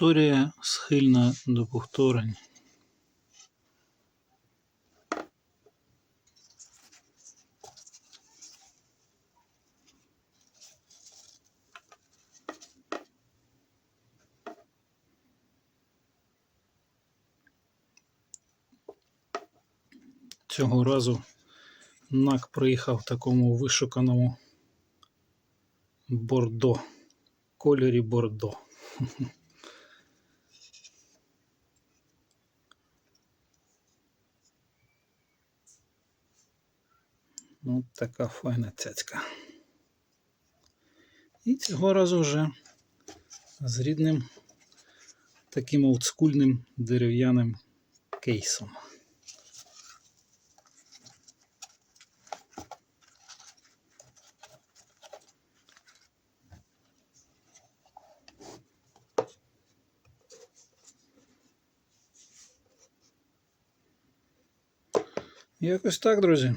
Історія схильна до повторень. Цього разу НАК приїхав в такому вишуканому бордо, кольорі бордо. От така файна цяцька. І цього разу вже з рідним таким олдскульним дерев'яним кейсом. Якось так, друзі.